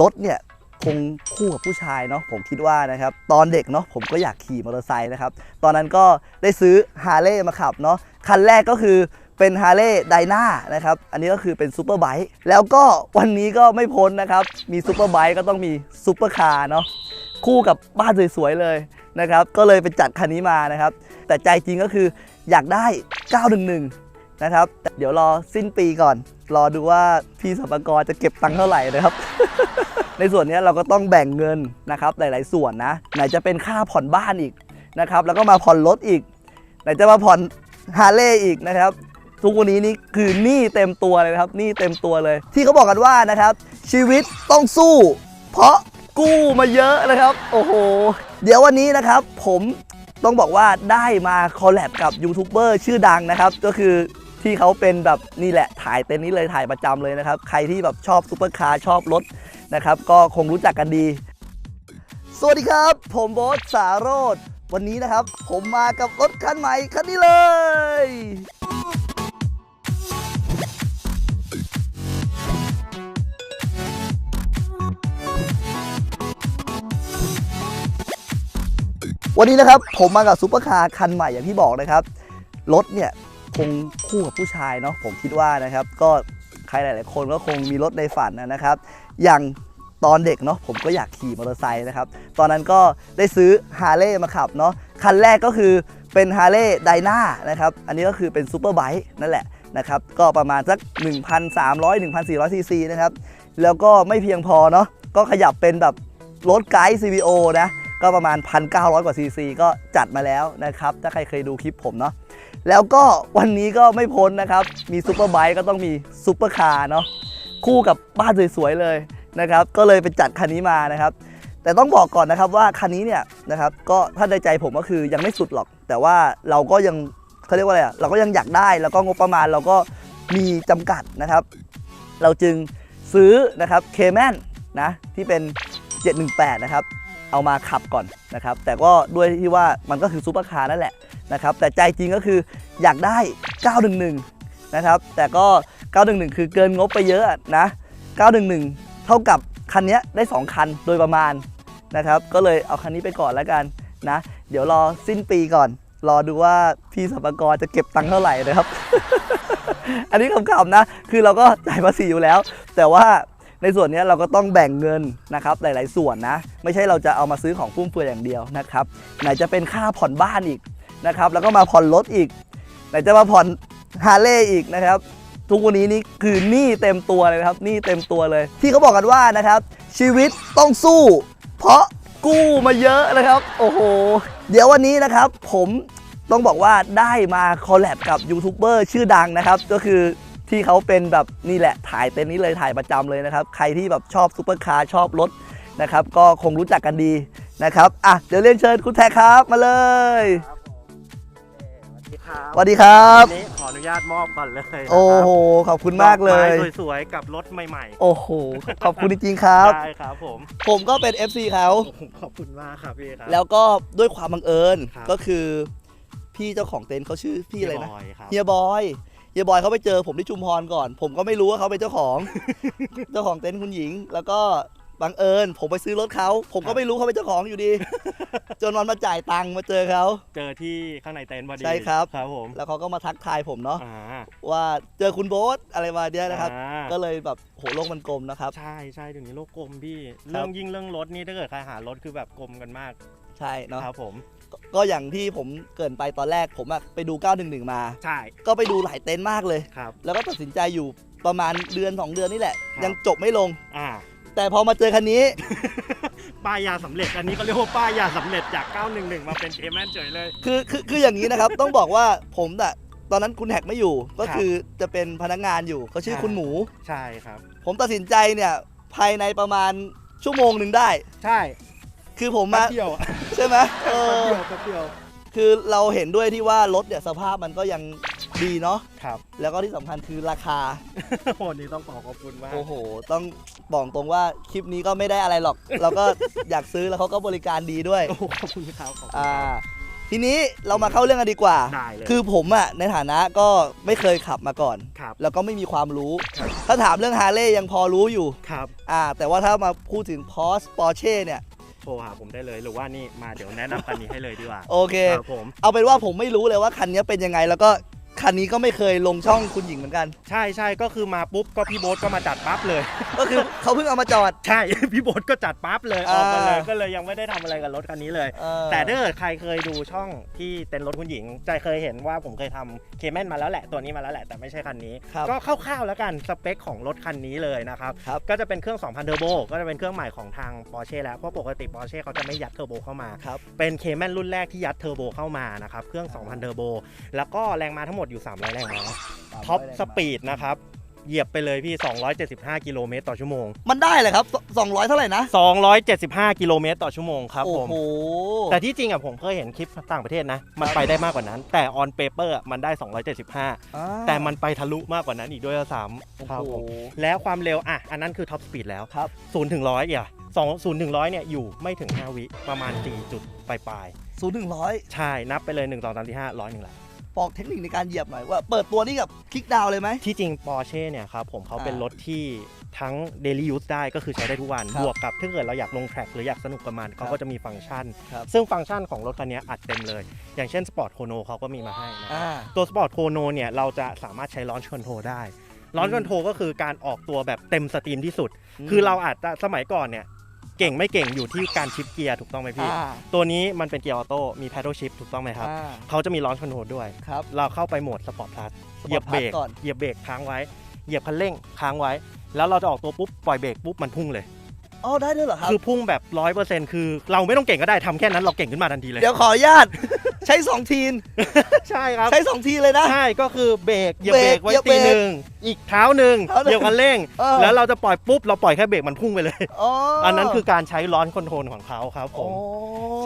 รถเนี่ยคงคู่กับผู้ชายเนาะผมคิดว่านะครับตอนเด็กเนาะผมก็อยากขี่มอเตอร์ไซค์นะครับตอนนั้นก็ได้ซื้อฮาร์เลย์มาขับเนาะคันแรกก็คือเป็นฮาร์เลย์ไดนานะครับอันนี้ก็คือเป็นซูเปอร์ไบค์แล้วก็วันนี้ก็ไม่พ้นนะครับมีซูเปอร์ไบค์ก็ต้องมีซูเปอร์คาร์เนาะคู่กับบ้านสวยๆเลยนะครับก็เลยไปจัดคันนี้มานะครับแต่ใจจริงก็คืออยากได้ 911 นะครับ เดี๋ยวรอสิ้นปีก่อน รอดูว่าพี่สัมภากรจะเก็บตังค์เท่าไหร่นะครับ ในส่วนนี้เราก็ต้องแบ่งเงินนะครับหลาย ๆ ส่วนนะ ไหนจะเป็นค่าผ่อนบ้านอีกนะครับ แล้วก็มาผ่อนรถอีก ไหนจะมาผ่อนฮาร์เลย์อีกนะครับ ทุกวันนี้นี่คือหนี้เต็มตัวเลยครับหนี้เต็มตัวเลย ที่เขาบอกกันว่านะครับ ชีวิตต้องสู้ เพราะกู้มาเยอะนะครับ โอ้โห เดี๋ยววันนี้นะครับผมต้องบอกว่าได้มาคอลแลบกับยูทูบเบอร์ชื่อดังนะครับ ก็คือ ที่เขาเป็นแบบนี่แหละถ่ายเต็นท์นี้เลยถ่ายประจำเลยนะครับ ใครที่แบบชอบซูเปอร์คาร์ชอบรถนะครับ ก็คงรู้จักกันดี สวัสดีครับ ผมโบ๊ทสาโรธวันนี้นะครับ ผมมากับรถคันใหม่คันนี้เลยวันนี้นะครับผมมากับซูเปอร์คาร์คันใหม่อย่างที่บอกนะครับ รถเนี่ย คงคู่กับผู้ชายเนาะผมคิดว่านะครับ ก็ใครหลาย ๆ คนก็คงมีรถในฝันนะครับ อย่างตอนเด็กเนาะผมก็อยากขี่มอเตอร์ไซค์นะครับ ตอนนั้นก็ได้ซื้อฮาร์เลย์มาขับเนาะคันแรกก็คือเป็นฮาร์เลย์ไดนานะครับ อันนี้ก็คือเป็นซูเปอร์ไบค์นั่นแหละนะครับ ก็ประมาณสัก 1,300 1,400ซีซีนะครับ แล้วก็ไม่เพียงพอเนาะก็ขยับเป็นแบบรถไกด์ CVO นะ ก็ประมาณ 1,900 กว่าซีซีก็จัดมาแล้วนะครับ ถ้าใครเคยดูคลิปผมเนาะ แล้วก็วันนี้ก็ไม่พ้นนะครับ มีซูเปอร์ไบค์ก็ต้องมีซูเปอร์คาร์เนาะคู่กับบ้านสวยๆเลยนะครับ ก็เลยไปจัดคันนี้มานะครับ แต่ต้องบอกก่อนนะครับว่าคันนี้เนี่ยนะครับก็ถ้าในใจผมก็คือยังไม่สุดหรอก แต่ว่าเราก็ยังเขาเรียกว่าอะไรอะเราก็ยังอยากได้แล้วก็งบประมาณเราก็มีจำกัดนะครับ เราจึงซื้อนะครับเคแมนนะที่เป็น 718 นะครับ เอามาขับก่อนนะครับ แต่ก็ด้วยที่ว่ามันก็คือซูเปอร์คาร์นั่นแหละ นะครับแต่ใจจริงก็คืออยากได้ 911 นะครับ แต่ก็ 911 คือเกินงบไปเยอะนะ 911 เท่ากับคันนี้ได้ 2 คันโดยประมาณนะครับ ก็เลยเอาคันนี้ไปก่อนแล้วกันนะ เดี๋ยวรอสิ้นปีก่อน รอดูว่าพี่สัมภากรจะเก็บตังค์เท่าไหร่นะครับ อันนี้คำๆนะ คือเราก็จ่ายภาษีอยู่แล้ว แต่ว่าในส่วนนี้เราก็ต้องแบ่งเงินนะครับหลาย ๆ ส่วนนะ ไม่ใช่เราจะเอามาซื้อของฟุ่มเฟือยอย่างเดียวนะครับ ไหนจะเป็นค่าผ่อนบ้านอีก นะครับแล้วก็มาผ่อนรถอีกไหนจะมาผ่อนฮาร์เลย์อีกนะครับ ทุกวันนี้นี่คือหนี้เต็มตัวเลยนะครับหนี้เต็มตัวเลย ที่เขาบอกกันว่านะครับ ชีวิตต้องสู้ เพราะกู้มาเยอะนะครับ โอ้โห เดี๋ยววันนี้นะครับ ผมต้องบอกว่าได้มาคอลแลบกับยูทูบเบอร์ชื่อดังนะครับ ก็คือที่เขาเป็นแบบนี่แหละถ่ายเต็นท์นี้เลยถ่ายประจำเลยนะครับ ใครที่แบบชอบซูเปอร์คาร์ชอบรถนะครับ ก็คงรู้จักกันดีนะครับอะเดี๋ยวเรียนเชิญคุณแท็กครับมาเลย สวัสดีครับสวัสดีครับวันนี้ขออนุญาตมอบก่อนเลยนะครับโอ้โหขอบคุณมากเลยดอไม้สวยๆกับรถใหม่โอ้โหขอบคุณจริงๆครับๆได้ครับผมผมก็เป็น FC เขาโอ้โหขอบคุณมากครับพี่ครับแล้วก็ด้วยความบังเอิญครับก็คือพี่เจ้าของเต็นท์เขาชื่อพี่อะไรนะบอยครับเฮียบอยเฮียบอยเขาไปเจอผมที่ชุมพรก่อน ผมก็ไม่รู้ว่าเขาเป็นเจ้าของ เจ้าของเต็นท์คุณหญิง แล้วก็ บังเอิญผมไปซื้อรถเขา ผมก็ไม่รู้เขาเป็นเจ้าของอยู่ดี จนวันมาจ่ายตังค์มาเจอเขา เจอที่ข้างในเต็นท์พอดีใช่ครับ ครับผมแล้วเขาก็มาทักทายผมเนาะอ่าว่าเจอคุณโบ๊ทอะไรมาเนี้ยนะครับ อ่าก็เลยแบบโหโลกมันกลมนะครับ ใช่ใช่เดี๋ยวนี้โลกกลมพี่ เรื่องยิ่งเรื่องรถนี่ถ้าเกิดใครหารถคือแบบกลมกันมากใช่เนาะครับผม ก็ก็อย่างที่ผมเกรินไปตอนแรกผมอะไปดู 911 มา ใช่ก็ไปดูหลายเต็นท์มากเลย ครับ แล้วก็ตัดสินใจอยู่ประมาณเดือน2เดือนนี่แหละ ครับ ยังจบไม่ลง อ่า แต่พอมาเจอคันนี้ ป้ายยาสำเร็จ อันนี้เขาเรียกว่าป้ายยาสำเร็จจาก 911 มาเป็นเคแมนเฉยเลย คือคือคืออย่างนี้นะครับ ต้องบอกว่าผมอะตอนนั้นคุณแฮกไม่อยู่ ก็ครับคือจะเป็นพนักงานอยู่เขาชื่อใช่คุณหมู ใช่ครับ ผมตัดสินใจเนี่ยภายในประมาณชั่วโมงหนึ่งได้ ใช่ คือผมแป๊มาบเดียวอะใช่ไหมเอแป๊บอเดียวแป๊บเดียวคือเราเห็นด้วยที่ว่ารถเนี่ยสภาพมันก็ยัง ดีเนาะครับ แล้วก็ที่สำคัญคือราคา วันนี้ต้องขอขอบคุณมาก โอ้โห ต้องบอกตรงว่าคลิปนี้ก็ไม่ได้อะไรหรอก เราก็อยากซื้อแล้วเขาก็บริการดีด้วยโอ้ขอบคุณครับขอบคุณอ่าครับทีนี้เรามาเข้าเรื่องกันดีกว่า ได้เลย คือผมอะในฐานะก็ไม่เคยขับมาก่อน ครับ แล้วก็ไม่มีความรู้ ครับ ถ้าถามเรื่องฮาร์เลย์ยังพอรู้อยู่ครับอ่าแต่ว่าถ้ามาพูดถึงพอ s ปอร์เช่เนี่ย โทรหาผมได้เลยหรือว่านี่มาเดี๋ยวแนะนำคันนี้ให้เลยดีกว่าโอเค ครับผม เอาเป็นว่าผมไม่รู้เลยว่าคันนี้เป็นยังไง แล้วก็ คันนี้ก็ไม่เคยลงช่องคุณหญิงเหมือนกัน ใช่ใช่ก็คือมาปุ๊บก็พี่โบ๊ทก็มาจัดปั๊บเลย ก็คือเขาเพิ่งเอามาจอด ใช่ พี่โบ๊ทก็จัดปั๊บเลยออกมาเลยอ่าก็เลยยังไม่ได้ทำอะไรกับรถคันนี้เลย เออ แต่ถ้าเกิดใครเคยดูช่องที่เต็นท์รถคุณหญิง จะเคยเห็นว่าผมเคยทำเคแมนมาแล้วแหละตัวนี้มาแล้วแหละแต่ไม่ใช่คันนี้ ครับก็คร่าวๆแล้วกันสเปคของรถคันนี้เลยนะครับครับ ก็จะเป็นเครื่อง 2,000เทอร์โบก็จะเป็นเครื่องใหม่ของทาง Porsche แล้วเพราะปกติ Porsche เขาจะไม่ยัดเทอร์โบเข้ามา ครับเป็นเป็นเคแมนรุ่นแรกที่ยัดเทอร์โบเข้ามานะครับ เครื่อง 2,000 เทอร์โบ แล้วก็แรงม้าทั้งหมดอยู่ 300แรงม้าท็อปสปีดนะครับ เหยียบไปเลยพี่ 275 กิโลเมตรต่อชั่วโมง มันได้เลยครับ 200 เท่าไหร่นะ 275 กิโลเมตรต่อชั่วโมงครับโอ้ผมโห แต่ที่จริงอะผมเคยเห็นคลิปต่างประเทศนะ มันไปได้มากกว่านั้น แต่ on paper อะมันได้ 275อ่าแต่มันไปทะลุมากกว่านั้นอีกด้วยซ้ำครับโอ้ผมโหแล้วความเร็วอะอันนั้นคือท็อปสปีดแล้วครับ0ถึง100อะ2 0ถึง100เนี่ยอยู่ไม่ถึง 5 วิประมาณ 4 จุดปลายศูนย์ถึงร้อยๆใช่ นับไปเลย 1 2 3 4 5 100หนึ่งละ บอกเทคนิคในการเหยียบหน่อยว่าเปิดตัวนี่กับคลิกดาวน์เลยไหม ที่จริง Porsche เนี่ยครับผมเขาเป็นอ่ารถที่ทั้ง daily use ได้ก็คือใช้ได้ทุกวัน ครับบวกกับถ้าเกิดเราอยากลงแทร็กหรืออยากสนุกกับมันเขาครัก็บจะมีฟังก์ชัน ครับ ซึ่งฟังก์ชันของรถคันนี้อัดเต็มเลย อย่างเช่น Sport Chrono เขาก็มีมาให้นะครับ อ่า ตัว Sport Chrono เนี่ย เราจะสามารถใช้ Launch Control ได้ Launch Control ก็คือการออกตัวแบบเต็มสตรีมที่สุดคือเราอาจจะสมัยก่อนเนี่ย เก่งไม่เก่งอยู่ที่การชิปเกียร์ถูกต้องไหมพี่ อ่าตัวนี้มันเป็นเกียร์ออโต้มี paddle shift ถูกต้องไหมครับ อ่าเขาจะมี Launch Control ด้วย ครับ เราเข้าไปโหมด Sport Plus เหยียบ Sport เบร Plus กก่อน เหยียบเบรกค้างไว้ เหยียบคันเร่งค้างไว้ แล้วเราจะออกตัวปุ๊บ ปล่อยเบรกปุ๊บมันพุ่งเลย อ๋อได้ด้วยเหรอครับ คือพุ่งแบบร้อยเปอร์เซ็นต์คือ เราไม่ต้องเก่งก็ได้ทำแค่นั้นเราเก่งขึ้นมาทันทีเลย เดี๋ยวขออนุญาต ใช้2ทีน ใช่ครับ ใช้2ทีเลยนะ ใช่ก็คือเบรกเหยียบเบรกไว้เหยียบเบตีรกหนึ่งอีกเท้าหนึ่งเท้าหนึ่งเหยียบคันเร่ง เออ แล้วเราจะปล่อยปุ๊บเราปล่อยแค่เบรกมันพุ่งไปเลย อ๋ออัอันนั้นคือการใช้ร้อนคอนโทรลของเขาครับผโอ้ม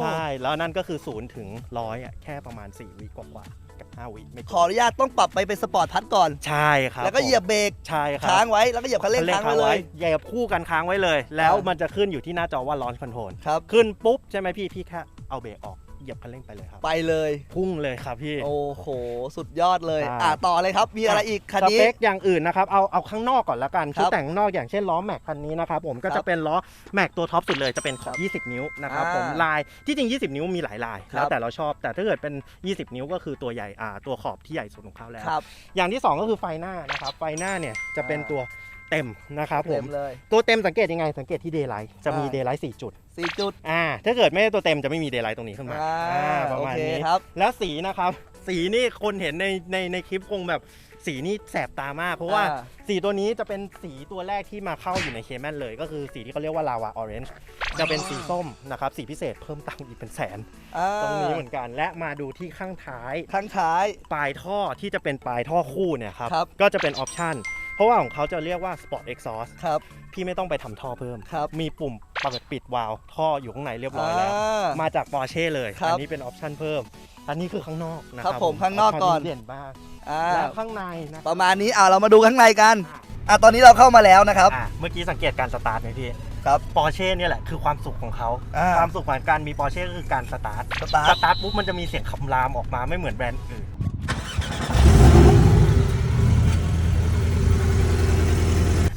ใช่แล้วนั่นก็คือศูนย์ถึงร้อยอะแค่ประมาณ4วิกว่าๆ กับ 5 วิไม่ขเกิออนุญาตต้องปรับไปเป็นสปอร์ตพัดก่อน ใช่ครับแล้วก็เหยียบเบรกใช่ครับค้างไว้แล้วก็เหยียบคันเร่งคันเร่งค้างค้าไว้งเลไว้ยเหยียบคู่กันค้างไว้เลย แล้วอ่ามัมันจะขึ้นอยู่ที่หน้าจอว่าร้อนคอนโทรลครับ ขึ้นปุ๊บใช่ไหมพี่พี่แค่เอาเบรกออก เหยียบคันเร่งไปเลยครับ ไปเลยพุ่งเลยครับพี่ โอ้โห สุดยอดเลยใช่อ่าต่อเลยครับมีอะไรอีกคันสนี้ เปคอย่างอื่นนะครับเอาเอาข้างนอกก่อนละกันครับชุดแต่งข้างนอกอย่างเช่นล้อแม็กคันนี้นะครับผมก็ครัจะบเป็นล้อแม็กตัวท็อปสุดเลยจะเป็นขครัอบบ20 นิ้วนะครับอ่าผมลายที่จริง 20 นิ้วมีหลายลาย ครับ แล้วแต่เราชอบ แต่ถ้าเกิดเป็น 20 นิ้วก็คือตัวใหญ่อ่าตัวขอบที่ใหญ่สุดของเขาแล้ว ครับอย่างที่2ก็คือไฟหน้านะครับไฟหน้าเนี่ยจะเป็นอ่าตัวเต็มนะครับผเต็มม เลย ตัวเต็มสังเกตยังไงสังเกตที่เดย์ไลท์จะมีอ่าเดย์ไลท์4จุด สี่จุด อ่า ถ้าเกิดไม่ได้ตัวเต็มจะไม่มีเดย์ไลท์ตรงนี้ขึ้นมาอ่าอ่าประโอมาณเคนี้ครับ แล้วสีนะครับ สีนี่คนเห็นในในในคลิปคงแบบสีนี่แสบตามาก เพราะว่าอ่าสีตัวนี้จะเป็นสีตัวแรกที่มาเข้าอยู่ในเคแมนเลย ก็คือสีที่เขาเรียกว่าลาวาออเรนจ์จะเป็นสีส้มนะครับ สีพิเศษเพิ่มตังค์อีกเป็นแสน อ่าตรงนี้เหมือนกันและมาดูที่ข้างท้าย ข้างท้าย ปลายท่อที่จะเป็นปลายท่อคู่เนี่ยครับ ครับ ก็จะเป็นออปชันเพราะว่าของเขาจะเรียกว่า Sport Exhaust ครับ พี่ไม่ต้องไปทำท่อเพิ่ม ครับ มีปุ่ม เปิดปิดวาล์วท่ออยู่ข้างในเรียบร้อยแล้วา มาจาก Porsche เลย ครับอันี้เป็นออปชันเพิ่ม อันนี้คือข้างนอกนะคครัรับบผมข้างนอกก่อนปชั่เด่นมากอ่าแล้วข้างในนะประมาณนี้อ่าเรามาดูข้างในกันอะอะตอนนี้เราเข้ามาแล้วนะครับ อะเมื่อกี้สังเกตการสตาร์ทไหมพี่ครับปอร์เช่เนี่ยแหละคือความสุขของเขา อ่า ความสุขของการมีปอร์เช่ก็คือการสตาร์ท สตาสร์ทตาร์ทปุ๊บมันจะมีเสียงคำรามออกมาไม่เหมือนแบรนด์อื่น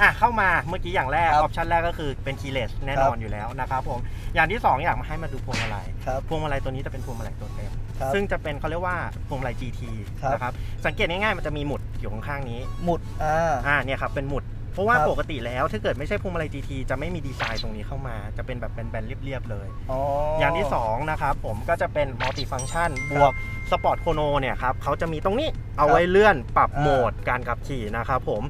อะเข้ามาเมื่อกี้อย่างแรกคอรับอปชันแรกก็คือเป็นคีย์เลสแน่นอนอยู่แล้วนะครับผมอย่างที่2อยากมาให้มาดูพวงมาลัยครับพวงมาลัยตัวนี้จะเป็นพวงมาลัยตัวเต็มครับ ซึ่งจะเป็นเขาเรียกว่าพวงมาลัย GT ครับ นะครับสังเกตง่ายๆมันจะมีหมุดอยู่ข้างๆนี้ หมุดอ่า อ่าเนี่ยครับเป็นหมุด เพราะว่าครับ ปกติแล้วถ้าเกิดไม่ใช่พวงมาลัย GT จะไม่มีดีไซน์ตรงนี้เข้ามา จะเป็นแบบแบนๆเรียบๆเลย อ๋ออ อย่างที่ 2 นะครับ ผมก็จะเป็นมัลติฟัง c t ชันบวกสปอร์ตโคโนเนี่ยครับเขาจะมีตรงนี้เอาไว้เลื่อนปรับอ่า โหมดการขับขี่นะครับผม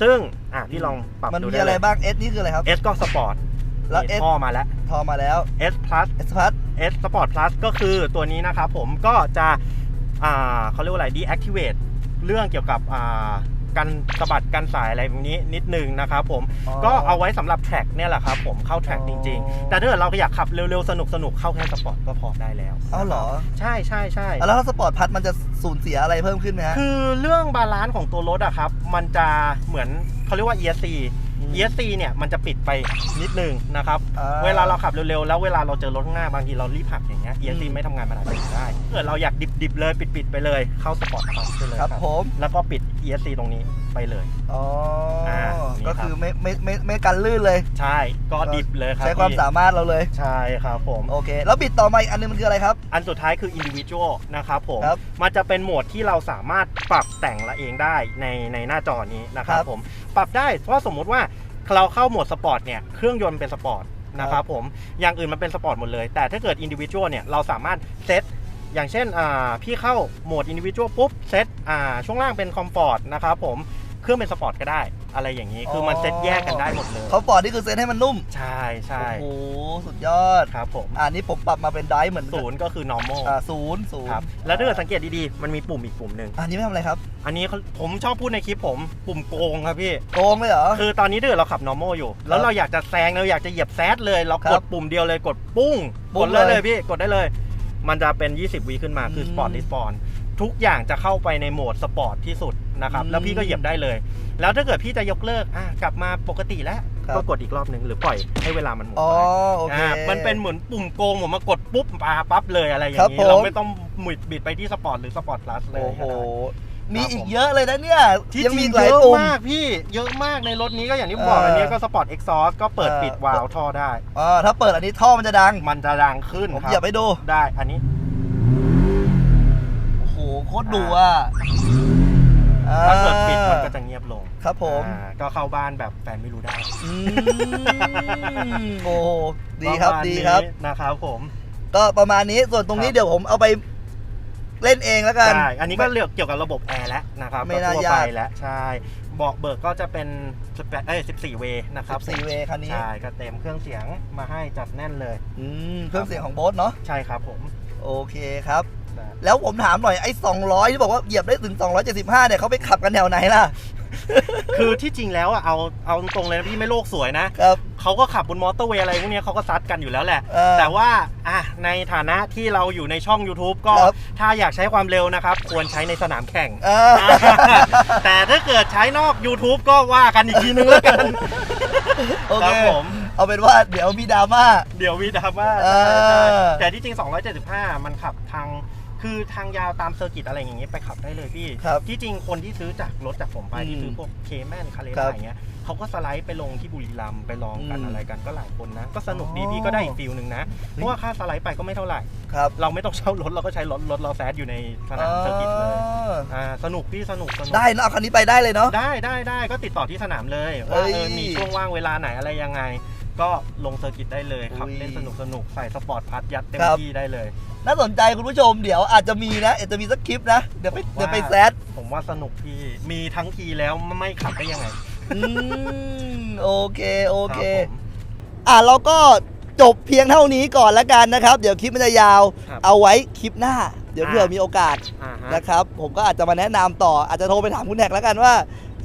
ซึ่งอะพี่ลองปรับมันดูมีได้อะไรเลย บ้าง S นี่คืออะไรครับ S ก็สปอร์ตแล้ว S ท่อมาแล้ว ทอมาแล้ว S plus S พัด S Sport Plus ก็คือตัวนี้นะครับผมก็จะอ่าเขาเรียกว่าอะไร deactivate เรื่องเกี่ยวกับอ่า การสะบัดการสายอะไรแบบนี้นิดนึงนะครับผมก็เอาไว้สำหรับแทร็กเนี่ยแหละครับผมเข้าแทร็กจริงอ๋อๆแต่ถ้าเกิดเราอยากขับเร็วๆสนุกๆเข้าแค่สปอร์ตก็พอได้แล้วเอ้าเหรอ ใช่ใช่ใช่อะแล้วถ้าสปอร์ตพัดมันจะสูญเสียอะไรเพิ่มขึ้นไหมฮะคือเรื่องบาลานซ์ของตัวรถอะครับมันจะเหมือนเขาเรียกว่า ESC ESC เนี่ยมันจะปิดไปนิดนึงนะครับ อ่า เวลาเราขับเร็วๆ แล้วเวลาเราเจอรถข้างหน้าบางทีเรารีบหักอย่างเงี้ย ESC อืมไม่ทำงานมันอาจจะปิดได้เกิดเราอยากดิบๆเลยปิดๆไปเลยเข้าสปอร์ตคอมไปเลยครับผม แล้วก็ปิด ESC ตรงนี้ไปเลย อ๋ออานี่ก็ครับคือไม่ไม่ไม่ไม่กันลื่นเลย ใช่ก็ดิบเลยครับใช้ความพี่สามารถเราเลย ใช่ครับผม โอเค แล้วบิดต่อมาอีกอันนึงมันคืออะไรครับ อันสุดท้ายคือ individual นะครับผม ครับมันจะเป็นโหมดที่เราสามารถปรับแต่งละเองได้ในในหน้าจอนี้นะครับครับ ผม ปรับได้เพราะสมมุติว่า เราเข้าโหมดสปอร์ตเนี่ยเครื่องยนต์เป็นสปอร์ตนะครับผมอย่างอื่นมันเป็นสปอร์ตหมดเลย แต่ถ้าเกิดอินดิวิชวลเนี่ยเราสามารถเซตอย่างเช่นอ่าพี่เข้าโหมดอินดิวิชวลปุ๊บเซตอ่าช่วงล่างเป็นคอมฟอร์ตนะครับผมเครื่องเป็นสปอร์ตก็ได้ อะไรอย่างนี้คือมันเซตแยกกันได้หมดเลยเขาปอดนี่คือเซนให้มันนุ่ม ใช่ใช่โอ้โหสุดยอดครับผมอ่านี่ผมปรับมาเป็นไดร์เหมือนศูนย์ก็คือ normal อ่าศูนย์ศูนย์ครับแล้วถ้าเกิดสังเกตดีๆ มันมีปุ่มอีกปุ่มหนึ่งอันนี้ไม่ทำอะไรครับ อันนี้เขาผมชอบพูดในคลิปผมปุ่มโกงครับพี่ โกงเลยเหรอ คือตอนนี้ถ้าเกิดเราขับ normal อยู่ แล้วเราอยากจะแซงเราอยากจะเหยียบแซดเลย เราครักบดปุ่มเดียวเลยกดปุ้งปุ้กงดเลยเลยเลยพี่กดได้เลย มันจะเป็น 20วิขึ้นมาคืออืม Sport Respawn ทุกอย่างจะเข้าไปในโหมดสปอร์ตที่สุดนะครับอืมแล้วพี่ก็เหยียบได้เลย แล้วถ้าเกิดพี่จะยกเลิกอะกลับมาปกติแล้วครับก็กดอีกรอบหนึ่งหรือปล่อยให้เวลามันหมดอ๋อไปโอเคอ่ามันเป็นเหมือนปุ่มโกงผมมากดปุ๊บปาปั๊บเลยอะไรอย่าครับงผนี้ม เราไม่ต้องหมุดบิดไปที่สปอร์ตหรือสปอร์ตพลัสเลยโอ้โห ก็ได้ มีครับอีผกมเยอะเลยนะเนี่ย ที่ยังจมีริอีงกหลายเยอะปุ่ม มากพี่เยอะมากในรถนี้ก็อย่างที่เออบอกอันนี้ก็สปอร์ตเอ็กซอร์ก็เปิดเออ ปิดวาล์วท่อได้ อ่าถ้าเปิดอันนี้ท่อมันจะดัง มันจะดังขึ้นผมครัเหยียบให้ดู ได้อันนี้โอ้โหโคตรดุอะ ถ้าเกิดปิดมันอ่าก็จะเงียบลงครับผมอ่าก็เข้าบ้านแบบแฟนไม่รู้ได้อืมโอ้โหดีครับปะมาณดีครับ นี้นะครับผมก็ประมาณนี้ส่วนตรงนี้ครับเดี๋ยวผมเอาไปเล่นเองแล้วกัน ใช่อันนี้ก็เรื่องเกี่ยวกับระบบแอร์แล้วนะครับไม่น่าก็ทั่วไปยากแล้วใช่เบอกเบิกก็จะเป็น18เอ้ย14 เวย์นะครับ14เวย์คันนี้ใช่ก็เต็มเครื่องเสียงมาให้จัดแน่นเลย อืมเครื่องเสียงของโบ๊ทเนาะใช่ครับผม โอเคครับได้ แล้วผมถามหน่อยไอ้200 ที่บอกว่าเหยียบได้ถึง 275 เนี่ยเขาไปขับกันแถวไหนล่ะ คือที่จริงแล้วอะเอาเอาตรงๆเลยนะพี่ไม่โลกสวยนะครับ เขาก็ขับบนมอเตอร์เวย์อะไรพวกเนี้ยเขาก็ซัดกันอยู่แล้วแหละ เออแต่ว่าอะในฐานะที่เราอยู่ในช่อง YouTube ก็ครับ ถ้าอยากใช้ความเร็วนะครับ ควรใช้ในสนามแข่ง เออ แต่ถ้าเกิดใช้นอก YouTube ก็ว่ากันอีกทีนึงแล้วกัน โอคเครับผม เอาเป็นว่าเดี๋ยวมีดราม่า เดี๋ยววีดราม่าเอใช่อใช่แต่ที่จริง 275 มันขับทาง คือทางยาวตามเซอร์กิตอะไรอย่างเงี้ยไปขับได้เลยพี่ ครับที่จริงคนที่ซื้อจากรถจากผมไปอืมที่ซื้อพวกเคแมนคาเรครัล่าบอย่างเงี้ยเขาก็สไลด์ไปลงที่บุรีรัมย์ไปลองกันอืมอะไรกันก็หลายคนนะ ก็สนุกดีอ๋อ พี่ก็ได้อีกฟิลหนึ่งนะ เพราะว่าค่าสไลด์ไปก็ไม่เท่าไหร่ ครับเราไม่ต้องเช่ารถเราก็ใช้รถรถเราแซดอยู่ในสนามเซอร์กิตเลยอออ่าสนุกพี่สนุกสนุก ได้เนอะเอาคันนี้ไปได้เลยเนาะ ได้ได้ได้ก็ติดต่อที่สนามเลยเฮ้ว่ายเออมีช่วงว่างเวลาไหนอะไรยังไง ก็ลงเซอร์กิตได้เลยขับอุ้ยเล่นสนุกสนุกใส่สปอร์ตพัทยัดเต็มครับ ที่ได้เลย น่าสนใจคุณผู้ชมเดี๋ยวอาจจะมีนะอาจจะมีสักคลิปนะ เดี๋ยวไปผมว่าเดี๋ยวไปแซดผมว่าสนุกพี่ มีทั้งทีแล้วไม่ขับได้ยังไง อืมโอเคโอเครับผมอะเราก็จบเพียงเท่านี้ก่อนแล้วกันนะครับ เดี๋ยวคลิปมันจะยาว ครับเอาไว้คลิปหน้า เดี๋ยวอ่า เผื่อมีโอกาสอ่าฮะ นะครับ ผมก็อาจจะมาแนะนำต่อ อาจจะโทรไปถามคุณแท็กแล้วกันว่า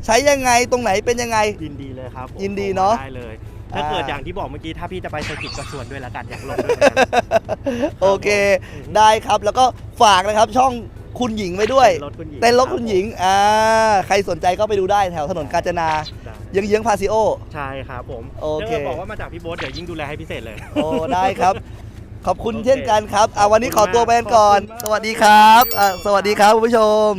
ใช้ยังไงตรงไหนเป็นยังไง ยินดีเลยครับผมยินดีเนอะได้เลย ถ้าอ่าเกิดอย่างที่บอกเมื่อกี้ถ้าพี่จะไปเซอร์กิตก็ชวนด้วยละกันอยากลงด้วยเหมือนกัน โอเคอืมได้ครับแล้วก็ฝากนะครับช่องคุณหญิงไว้ด้วย เต้นรถคุณหญิงเต้นรถรับคุณหญิงอ่าใครสนใจก็ไปดูได้แถวถนนกาญจนาได้เยื้องๆพาซิโอ ใช่ครับผมโอเคดี๋ยวบอกว่ามาจากพี่โบ๊ทเดี๋ยวยิ่งดูแลให้พิเศษเลย โอ้ ได้ครับ ขอบคุณโอเคเช่นกันครับอ่าวันนี้ขอตัวไปกันก่อนขอบคุณมาก สวัสดีครับอ่าสวัสดีครับคุณผู้ชม